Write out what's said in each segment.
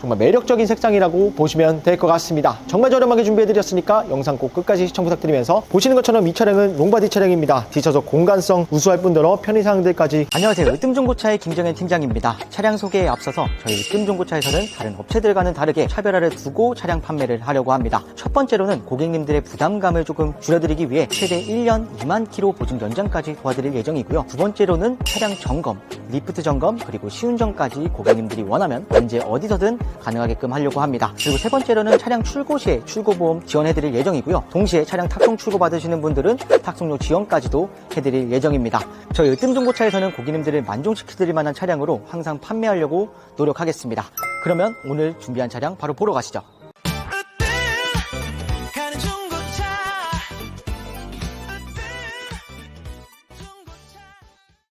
정말 매력적인 색상이라고 보시면 될 것 같습니다. 정말 저렴하게 준비해드렸으니까 영상 꼭 끝까지 시청 부탁드리면서 보시는 것처럼 이 차량은 롱바디 차량입니다. 뒤쳐서 공간성 우수할 뿐더러 편의사항들까지 안녕하세요. 으뜸중고차의 김정현 팀장입니다. 차량 소개에 앞서서 저희 으뜸중고차에서는 다른 업체들과는 다르게 차별화를 두고 차량 판매를 하려고 합니다. 첫 번째로는 고객님들의 부담감을 조금 줄여드리기 위해 최대 1년 2만 킬로 보증 연장까지 도와드릴 예정이고요. 두 번째로는 차량 점검, 리프트 점검, 그리고 시운전까지 고객님들이 원하면 언제 어디서든 가능하게끔 하려고 합니다. 그리고 세 번째로는 차량 출고 시에 출고보험 지원해드릴 예정이고요. 동시에 차량 탁송 출고 받으시는 분들은 탁송료 지원까지도 해드릴 예정입니다. 저희 으뜸중고차에서는 고객님들을 만족시켜드릴 만한 차량으로 항상 판매하려고 노력하겠습니다. 그러면 오늘 준비한 차량 바로 보러 가시죠.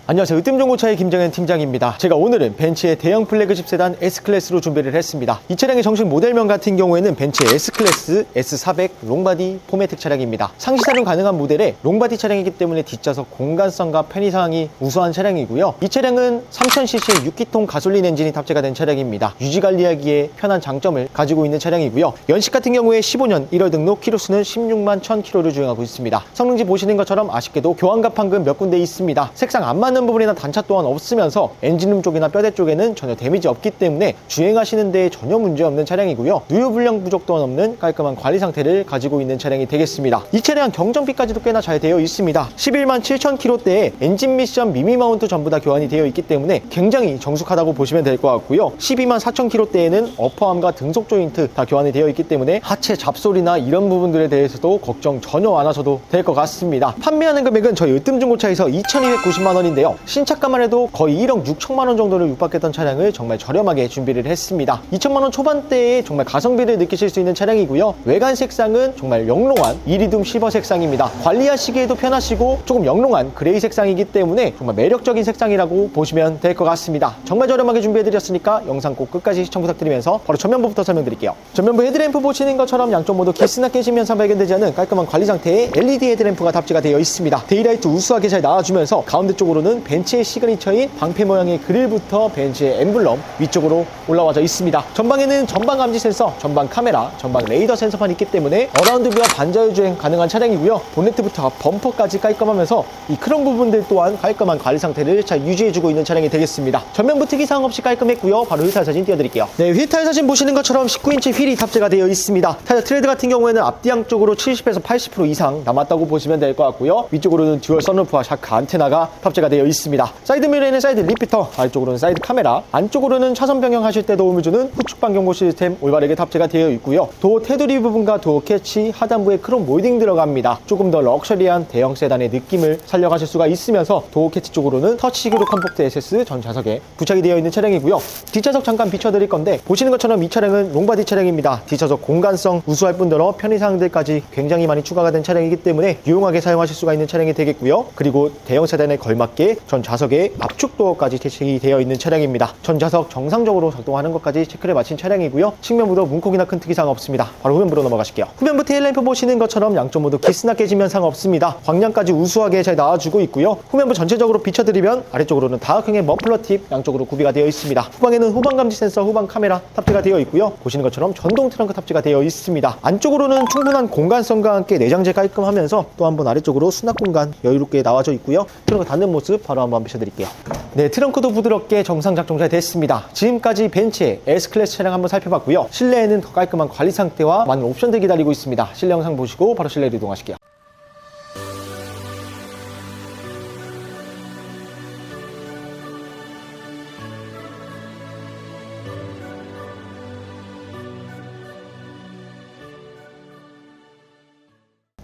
안녕하세요. 으뜸정고차의 김정현 팀장입니다. 제가 오늘은 벤츠의 대형 플래그십 세단 S클래스로 준비를 했습니다. 이 차량의 정식 모델명 같은 경우에는 벤츠의 S클래스 S400 롱바디 포매틱 차량입니다. 상시 사용 가능한 모델의 롱바디 차량이기 때문에 뒷좌석 공간성과 편의사항이 우수한 차량이고요. 이 차량은 3000cc의 6기통 가솔린 엔진이 탑재가 된 차량입니다. 유지관리하기에 편한 장점을 가지고 있는 차량이고요. 연식 같은 경우에 15년 1월 등록 키로수는 16만 1000km를 주행하고 있습니다. 성능지 보시는 것처럼 아쉽게도 교환갑 판금 몇 군데 있습니다. 색상 안 맞는 부분이나 단차 또한 없으면서 엔진룸 쪽이나 뼈대 쪽에는 전혀 데미지 없기 때문에 주행하시는 데에 전혀 문제 없는 차량이고요. 누유 불량 부족 또한 없는 깔끔한 관리 상태를 가지고 있는 차량이 되겠습니다. 이 차량 경정비까지도 꽤나 잘 되어 있습니다. 11만 7천 킬로대에 엔진 미션 미미 마운트 전부 다 교환이 되어 있기 때문에 굉장히 정숙하다고 보시면 될 것 같고요. 12만 4천 킬로대에는 어퍼암과 등속 조인트 다 교환이 되어 있기 때문에 하체 잡소리나 이런 부분들에 대해서도 걱정 전혀 안 하셔도 될 것 같습니다. 판매하는 금액은 저희 으뜸중고차에서 2,290만 원인데요. 신차가만 해도 거의 1억 6천만 원 정도를 육박했던 차량을 정말 저렴하게 준비를 했습니다. 2천만 원 초반대에 정말 가성비를 느끼실 수 있는 차량이고요. 외관 색상은 정말 영롱한 이리듐 실버 색상입니다. 관리하시기에도 편하시고 조금 영롱한 그레이 색상이기 때문에 정말 매력적인 색상이라고 보시면 될 것 같습니다. 정말 저렴하게 준비해드렸으니까 영상 꼭 끝까지 시청 부탁드리면서 바로 전면부부터 설명드릴게요. 전면부 헤드램프 보시는 것처럼 양쪽 모두 기스나 깨지면서 발견되지 않은 깔끔한 관리 상태의 LED 헤드램프가 탑재가 되어 있습니다. 데이라이트 우수하게 잘 나와주면서 가운데 쪽으로는 벤츠의 시그니처인 방패 모양의 그릴부터 벤츠의 엠블럼 위쪽으로 올라와져 있습니다. 전방에는 전방 감지 센서, 전방 카메라, 전방 레이더 센서판 있기 때문에 어라운드 뷰와 반자율 주행 가능한 차량이고요. 본네트부터 범퍼까지 깔끔하면서 이 크롬 부분들 또한 깔끔한 관리 상태를 잘 유지해주고 있는 차량이 되겠습니다. 전면부 특이사항 없이 깔끔했고요. 바로 휠 타일 사진 띄워드릴게요. 네, 휠 타일 사진 보시는 것처럼 19인치 휠이 탑재가 되어 있습니다. 타이어 트레드 같은 경우에는 앞뒤 양쪽으로 70에서 80% 이상 남았다고 보시면 될 것 같고요. 위쪽으로는 듀얼 선루프와 샤크 안테나가 탑재가 되어 있습니다. 사이드 미러에는 사이드 리피터, 아래쪽으로는 사이드 카메라, 안쪽으로는 차선 변경하실 때 도움을 주는 후측 방경고 시스템 올바르게 탑재가 되어 있고요. 도어 테두리 부분과 도어 캐치, 하단부에 크롬 몰딩 들어갑니다. 조금 더 럭셔리한 대형 세단의 느낌을 살려가실 수가 있으면서 도어 캐치 쪽으로는 터치식으로 컴포트 SS 전 좌석에 부착이 되어 있는 차량이고요. 뒷좌석 잠깐 비춰드릴 건데 보시는 것처럼 이 차량은 롱바디 차량입니다. 뒷좌석 공간성 우수할 뿐더러 편의사항들까지 굉장히 많이 추가가 된 차량이기 때문에 유용하게 사용하실 수가 있는 차량이 되겠고요. 그리고 대형 세단에 걸맞게 전 좌석에 압축 도어까지 채식이 되어 있는 차량입니다. 전 좌석 정상적으로 작동하는 것까지 체크를 마친 차량이고요. 측면부도 문콕이나 큰 특이사항 없습니다. 바로 후면부로 넘어가실게요. 후면부 테일램프 보시는 것처럼 양쪽 모두 기스나 깨지면 상관없습니다. 광량까지 우수하게 잘 나와주고 있고요. 후면부 전체적으로 비춰드리면 아래쪽으로는 다흑형의 머플러 팁 양쪽으로 구비가 되어 있습니다. 후방에는 후방 감지 센서, 후방 카메라 탑재가 되어 있고요. 보시는 것처럼 전동 트렁크 탑재가 되어 있습니다. 안쪽으로는 충분한 공간성과 함께 내장재 깔끔하면서 또 한 번 아래쪽으로 수납 공간 여유롭게 나와져 있고요. 트렁크 닫는 모습 바로 한번 비춰드릴게요. 네, 트렁크도 부드럽게 정상 작동 잘 됐습니다. 지금까지 벤츠의 S클래스 차량 한번 살펴봤고요. 실내에는 더 깔끔한 관리 상태와 많은 옵션들 기다리고 있습니다. 실내 영상 보시고 바로 실내로 이동하실게요.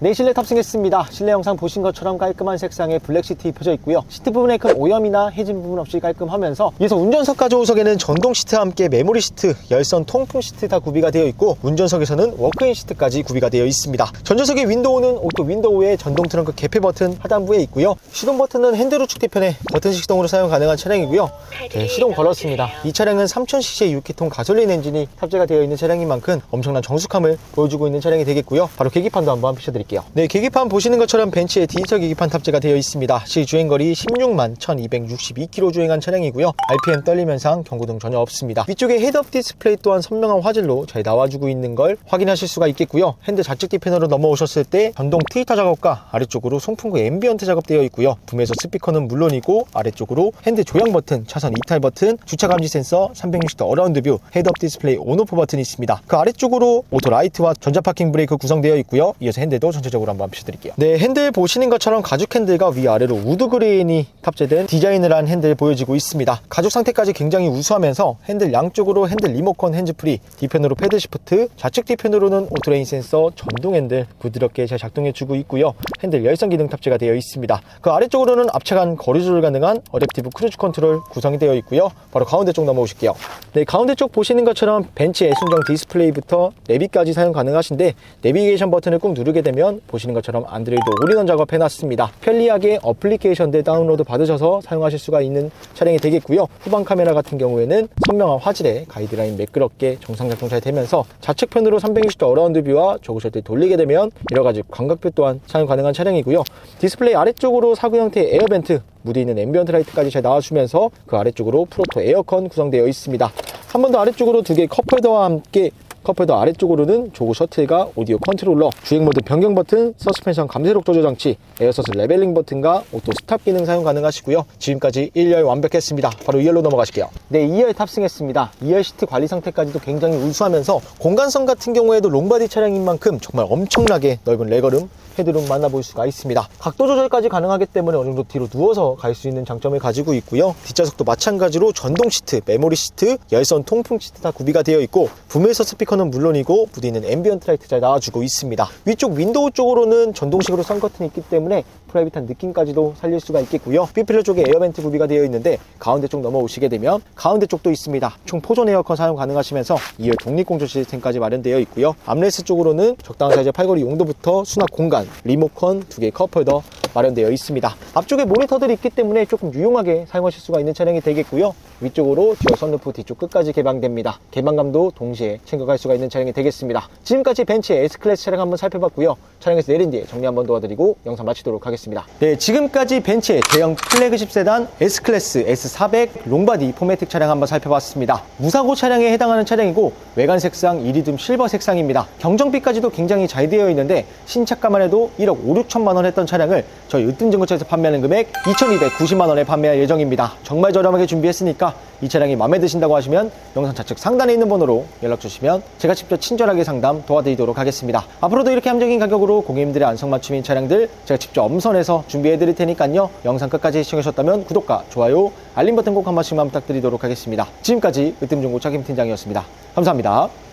네, 실내 탑승했습니다. 실내 영상 보신 것처럼 깔끔한 색상의 블랙 시트 입혀져 있고요. 시트 부분에 큰 오염이나 해진 부분 없이 깔끔하면서 위에서 운전석과 조우석에는 전동 시트와 함께 메모리 시트, 열선 통풍 시트 다 구비가 되어 있고 운전석에서는 워크인 시트까지 구비가 되어 있습니다. 전조석의 윈도우는 오토 윈도우에 전동 트렁크 개폐 버튼 하단부에 있고요. 시동 버튼은 핸들 우측 뒤편에 버튼 시동으로 사용 가능한 차량이고요. 네, 시동 걸었습니다. 이 차량은 3000cc의 6기통 가솔린 엔진이 탑재가 되어 있는 차량인 만큼 엄청난 정숙함을 보여주고 있는 차량이 되겠고요. 바로 계기판도 한번 비춰드릴게요. 드릴게요. 네, 계기판 보시는 것처럼 벤츠에 디지털 계기판 탑재가 되어 있습니다. 시 주행거리 16만 1262km 주행한 차량이고요. RPM 떨림 현상, 경고등 전혀 없습니다. 위쪽에 헤드업 디스플레이 또한 선명한 화질로 잘 나와주고 있는 걸 확인하실 수가 있겠고요. 핸드 좌측 뒤편으로 넘어오셨을 때 전동 트위터 작업과 아래쪽으로 송풍구 앰비언트 작업되어 있고요. 붐에서 스피커는 물론이고 아래쪽으로 핸드 조향 버튼, 차선 이탈 버튼, 주차 감지 센서, 360도 어라운드 뷰, 헤드업 디스플레이 온오프 버튼이 있습니다. 그 아래쪽으로 오토 라이트와 전자 파킹 브레이크 구성되어 있고요. 이어서 핸들도 전 체적으로 한번 비춰드릴게요. 네, 핸들 보시는 것처럼 가죽 핸들과 위아래로 우드 그레인이 탑재된 디자인을 한 핸들 보여지고 있습니다. 가죽 상태까지 굉장히 우수하면서 핸들 양쪽으로 핸들 리모컨 핸즈프리, 뒤편으로 패드 시프트, 좌측 뒤편으로는 오토레인 센서, 전동 핸들 부드럽게 잘 작동해주고 있고요. 핸들 열선 기능 탑재가 되어 있습니다. 그 아래쪽으로는 앞차 간 거리 조절 가능한 어댑티브 크루즈 컨트롤 구성이 되어 있고요. 바로 가운데 쪽 넘어오실게요. 네, 가운데 쪽 보시는 것처럼 벤츠의 순정 디스플레이부터 내비까지 사용 가능하신데 내비게이션 버튼을 꾹 누르게 되면 보시는 것처럼 안드로이드 올인원 작업 해놨습니다. 편리하게 어플리케이션들 다운로드 받으셔서 사용하실 수가 있는 차량이 되겠고요. 후방 카메라 같은 경우에는 선명한 화질에 가이드라인 매끄럽게 정상 작동 잘 되면서 좌측편으로 360도 어라운드 뷰와 저그셔틀 돌리게 되면 여러 가지 광각뷰 또한 사용 가능한 차량이고요. 디스플레이 아래쪽으로 사구 형태의 에어벤트 무드 있는 앰비언트 라이트까지 잘 나와주면서 그 아래쪽으로 프로토 에어컨 구성되어 있습니다. 한 번 더 아래쪽으로 두 개의 컵홀더와 함께 컵홀더 아래쪽으로는 조그 셔틀과 오디오 컨트롤러, 주행 모드 변경 버튼, 서스펜션 감쇄록 조절 장치, 에어서스 레벨링 버튼과 오토 스탑 기능 사용 가능하시고요. 지금까지 1열 완벽했습니다. 바로 2열로 넘어가실게요. 네, 2열 탑승했습니다. 2열 시트 관리 상태까지도 굉장히 우수하면서 공간성 같은 경우에도 롱바디 차량인 만큼 정말 엄청나게 넓은 레거룸, 헤드룸 만나볼 수가 있습니다. 각도 조절까지 가능하기 때문에 어느 정도 뒤로 누워서 갈 수 있는 장점을 가지고 있고요. 뒷좌석도 마찬가지로 전동 시트, 메모리 시트, 열선 통풍 시트 다 구비가 되어 있고 붐에서 스피커 는 물론이고 있는 앰비언트 라이트 잘 나와주고 있습니다. 위쪽 윈도우 쪽으로는 전동식으로 썬커튼이 있기 때문에 프라이빗한 느낌까지도 살릴 수가 있겠고요. B필러 쪽에 에어벤트 구비가 되어 있는데 가운데 쪽 넘어오시게 되면 가운데 쪽도 있습니다. 총 포존 에어컨 사용 가능하시면서 2열 독립공조 시스템까지 마련되어 있고요. 암레스 쪽으로는 적당한 사이즈 팔걸이 용도부터 수납 공간, 리모컨, 두 개의 컵홀더 마련되어 있습니다. 앞쪽에 모니터들이 있기 때문에 조금 유용하게 사용하실 수가 있는 차량이 되겠고요. 위쪽으로 듀얼 선루프 뒤쪽 끝까지 개방됩니다. 개방감도 동시에 챙겨갈 수가 있는 차량이 되겠습니다. 지금까지 벤츠의 S클래스 차량 한번 살펴봤고요. 차량에서 내린 뒤에 정리 한번 도와드리고 영상 마치도록 하겠습니다. 네, 지금까지 벤츠의 대형 플래그십 세단 S클래스 S400 롱바디 포매틱 차량 한번 살펴봤습니다. 무사고 차량에 해당하는 차량이고 외관 색상 이리듐 실버 색상입니다. 경정비까지도 굉장히 잘 되어 있는데 신차가만 해도 1억 5, 6천만 원 했던 차량을 저희 으뜸중고차에서 판매하는 금액 2,290만 원에 판매할 예정입니다. 정말 저렴하게 준비했으니까 이 차량이 마음에 드신다고 하시면 영상 좌측 상단에 있는 번호로 연락 주시면 제가 직접 친절하게 상담 도와드리도록 하겠습니다. 앞으로도 이렇게 함정인 가격으로 고객님들의 안성맞춤인 차량들 제가 직접 엄선해서 준비해 드릴 테니까요. 영상 끝까지 시청하셨다면 구독과 좋아요, 알림 버튼 꼭 한 번씩만 부탁드리도록 하겠습니다. 지금까지 으뜸중고차 김팀장이었습니다. 감사합니다.